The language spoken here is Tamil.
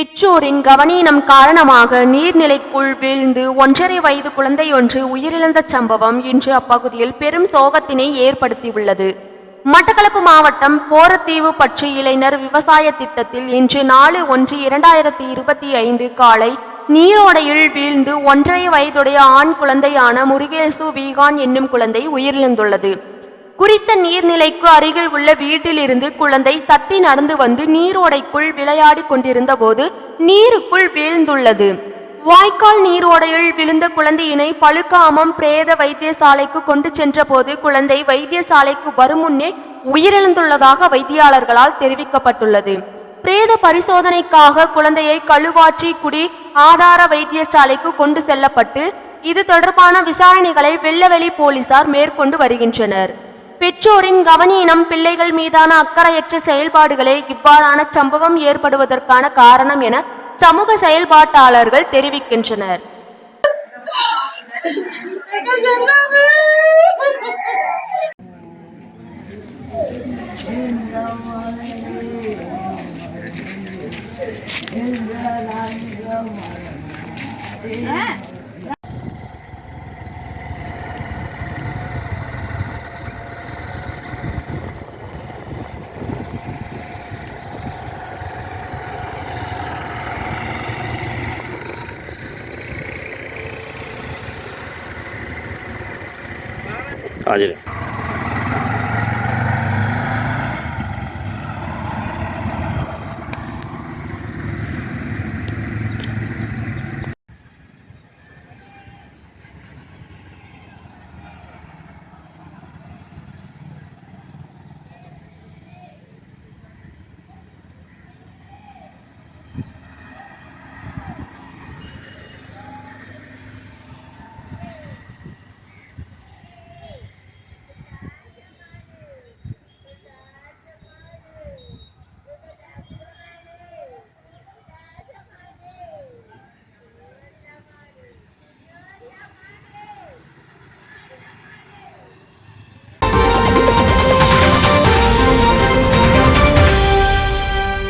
பெற்றோரின் கவனீனம் காரணமாக நீர்நிலைக்குள் வீழ்ந்து ஒன்றரை வயது குழந்தையொன்று உயிரிழந்த சம்பவம் இன்று அப்பகுதியில் பெரும் சோகத்தினை ஏற்படுத்தியுள்ளது. மட்டக்களப்பு மாவட்டம் போரத்தீவு பற்று இளைஞர் விவசாய திட்டத்தில் இன்று நாலு ஒன்று இரண்டாயிரத்தி இருபத்தி ஐந்து காலை நீரோடையில் வீழ்ந்து ஒன்றரை வயதுடைய ஆண் குழந்தையான முருகேசு வீகான் என்னும் குழந்தை உயிரிழந்துள்ளது. குறித்த நீர்நிலைக்கு அருகில் உள்ள வீட்டிலிருந்து குழந்தை தத்தி நடந்து வந்து நீரோடைக்குள் விளையாடி கொண்டிருந்த போது நீருக்குள் வீழ்ந்துள்ளது. வாய்க்கால் நீரோடையில் விழுந்த குழந்தையினை பழுக்காமம் பிரேத வைத்தியசாலைக்கு கொண்டு சென்றபோது குழந்தை வைத்தியசாலைக்கு வரும் முன்னே உயிரிழந்துள்ளதாக வைத்தியாளர்களால் தெரிவிக்கப்பட்டுள்ளது. பிரேத பரிசோதனைக்காக குழந்தையை கழுவாச்சி குடி ஆதார வைத்தியசாலைக்கு கொண்டு செல்லப்பட்டு இது தொடர்பான விசாரணைகளை வெள்ளவெளி போலீசார் மேற்கொண்டு வருகின்றனர். பெற்றோரின் கவனீனம் பிள்ளைகள் மீதான அக்கறையற்ற செயல்பாடுகளே இவ்வாறான சம்பவம் ஏற்படுவதற்கான காரணம் என சமூக செயல்பாட்டாளர்கள் தெரிவிக்கின்றனர் Yeah. Ah, ayer.